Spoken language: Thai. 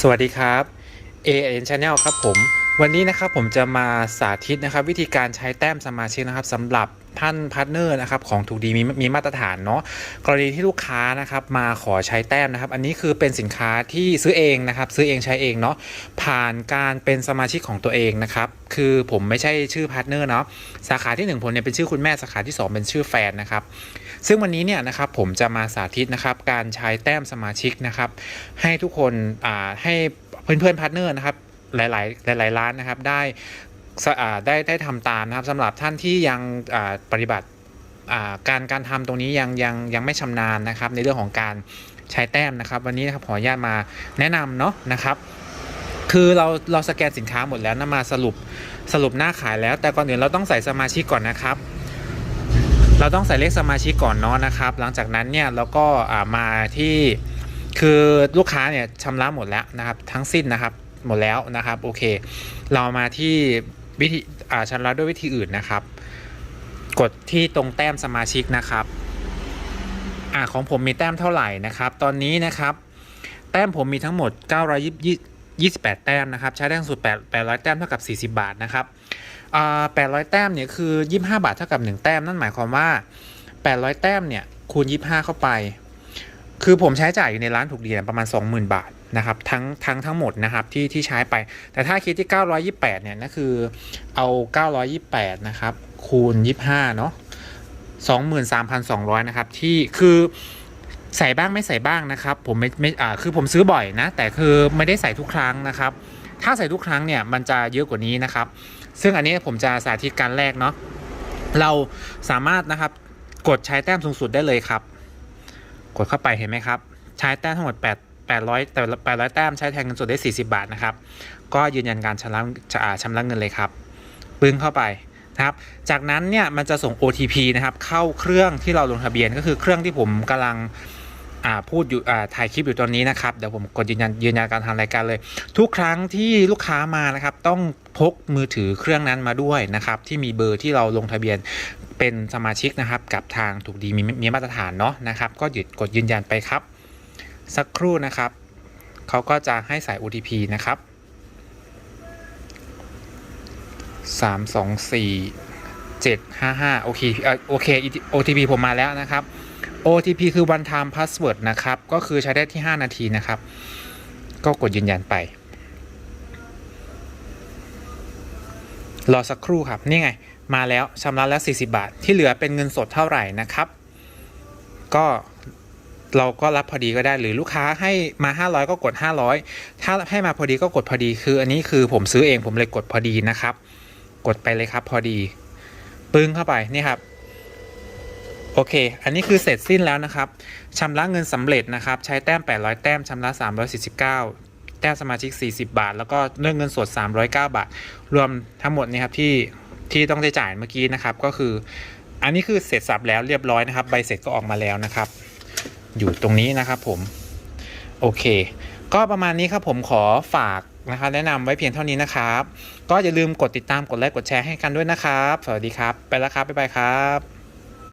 สวัสดีครับ AN Channel ครับผม วันนี้นะครับผมจะมาสาธิตนะครับวิธีการใช้แต้มสมาชิกนะครับสำหรับท่านพาร์ทเนอร์นะครับของถูกดีมีมีมาตรฐานเนาะกรณีที่ลูกค้านะครับมาขอใช้แต้มนะครับ อันนี้คือเป็นสินค้าที่ซื้อเองนะครับ ซื้อเองใช้เองเนาะผ่านการเป็นสมาชิกของตัวเองนะครับ คือผมไม่ใช่ชื่อพาร์ทเนอร์เนาะสาขาที่หนึ่งผมเนี่ยเป็นชื่อคุณแม่สาขาที่สองเป็นชื่อแฟนนะครับ ซึ่งวันนี้เนี่ยนะครับผมจะมาสาธิตนะครับการใช้แต้มสมาชิกนะครับ ให้ทุกคนอ่าให้เพื่อนเพื่อนพาร์ทเนอร์นะครับ หลาย ๆ หลาย ๆ ร้านนะครับได้สอ่าได้ได้ทำตามนะครับสำหรับท่านที่ยังปฏิบัติการการทำตรงนี้ยังยังยังไม่ชำนาญนะครับ ในเรื่องของการใช้แต้มนะครับ วันนี้นะครับขออนุญาตมาแนะนำเนาะนะครับคือเราเราสแกนสินค้าหมดแล้วนะมาสรุปสรุปหน้าขายแล้ว แต่ก่อนอื่นเราต้องใส่สมาชิกก่อนนะครับ เราต้องใส่เลขสมาชิกก่อนเนาะนะครับ หลังจากนั้นเนี่ยเราก็มาที่คือลูกค้าเนี่ยชำระหมดแล้วนะครับ ทั้งสิ้นนะครับ หมดแล้วนะครับโอเค เรามาที่วิธีอ่าชำระด้วยวิธีอื่นนะครับ กดที่ตรงแต้มสมาชิกนะครับอ่าของผมมีแต้มเท่าไหร่นะครับ ตอนนี้นะครับ แต้มผมมีทั้งหมด 928 แต้มนะครับ ใช้ได้สูงสุด8 800 แต้มเท่ากับ 40 บาทนะครับอ่า800 แต้มเนี่ยคือ 25 บาทเท่ากับ 1 แต้มนั่นหมายความว่า 800 แต้มเนี่ยคูณ 25 เข้าไป คือผมใช้จ่ายอยู่ในร้านถูกดีเดียประมาณ 20,000 บาทนะครับทั้งทั้งทั้งหมดนะครับที่ที่ใช้ไป แต่ถ้าคิดที่ 928 เนี่ยนั่นคือเอา 928 นะครับ คูณ 25 เนาะ23,200 นะครับ ที่คือใส่บ้างไม่ใส่บ้างนะครับ ผมไม่ไม่อ่าคือผมซื้อบ่อยนะ แต่คือไม่ได้ใส่ทุกครั้งนะครับ ถ้าใส่ทุกครั้งเนี่ยมันจะเยอะกว่านี้นะครับ ซึ่งอันนี้ผมจะสาธิตการแรกเนาะเราสามารถนะครับกดใช้แต้มสูงสุดได้เลยครับ กดเข้าไปเห็นไหมครับ ใช้แต้มทั้งหมด 8 800แต่800 แต้มใช้แทนเงินสดได้ 40 บาทนะครับ ก็ยืนยันการชำระชำระเงินเลยครับ ปึ้งเข้าไปนะครับ จากนั้นเนี่ยมันจะส่ง OTP นะครับเข้าเครื่องที่เราลงทะเบียนก็คือเครื่องที่ผมกำลังพูดอยู่ถ่ายคลิปอยู่ตอนนี้นะครับ เดี๋ยวผมกดยืนยันยืนยันการทางรายการเลย ทุกครั้งที่ลูกค้ามานะครับ ต้องพกมือถือเครื่องนั้นมาด้วยนะครับ ที่มีเบอร์ที่เราลงทะเบียน เป็นสมาชิกนะครับกับทางถูกดีมีมีมาตรฐานเนาะนะครับ ก็หยุดกดยืนยันไปครับ สักครู่นะครับเขาก็จะให้ใส่ OTP นะครับสามสองสี่เจ็ดห้าห้าโอเคเอ่อโอเค OTP ผมมาแล้วนะครับ OTP คือ one time password นะครับ ก็คือใช้ได้ที่ 5 นาทีนะครับ ก็กดยืนยันไป รอสักครู่ครับ นี่ไง มาแล้วชำระแล้ว 40 บาท ที่เหลือเป็นเงินสดเท่าไหร่นะครับ ก็เราก็รับพอดีก็ได้หรือลูกค้าให้มา 500 ก็กด 500 ถ้าให้มาพอดีก็กดพอดี คืออันนี้คือผมซื้อเองผมเลยกดพอดีนะครับ กดไปเลยครับพอดี ปึ้งเข้าไปนี่ครับโอเค อันนี้คือเสร็จสิ้นแล้วนะครับชำระเงินสำเร็จนะครับ ใช้แต้ม 800 แต้มชำระ 349 แต้มสมาชิก 40 บาท แล้วก็เรื่องเงินสด 309 บาท รวมทั้งหมดนี่ครับที่ที่ต้องได้จ่ายเมื่อกี้นะครับ ก็คือ อันนี้คือเสร็จสับแล้วเรียบร้อยนะครับ ใบเสร็จก็ออกมาแล้วนะครับ อยู่ตรงนี้นะครับผม โอเค ก็ประมาณนี้ครับผมขอฝากนะครับแนะนำไว้เพียงเท่านี้นะครับ ก็อย่าลืมกดติดตามกดไลค์กดแชร์ให้กันด้วยนะครับ สวัสดีครับ ไปแล้วครับ บ๊ายบายครับ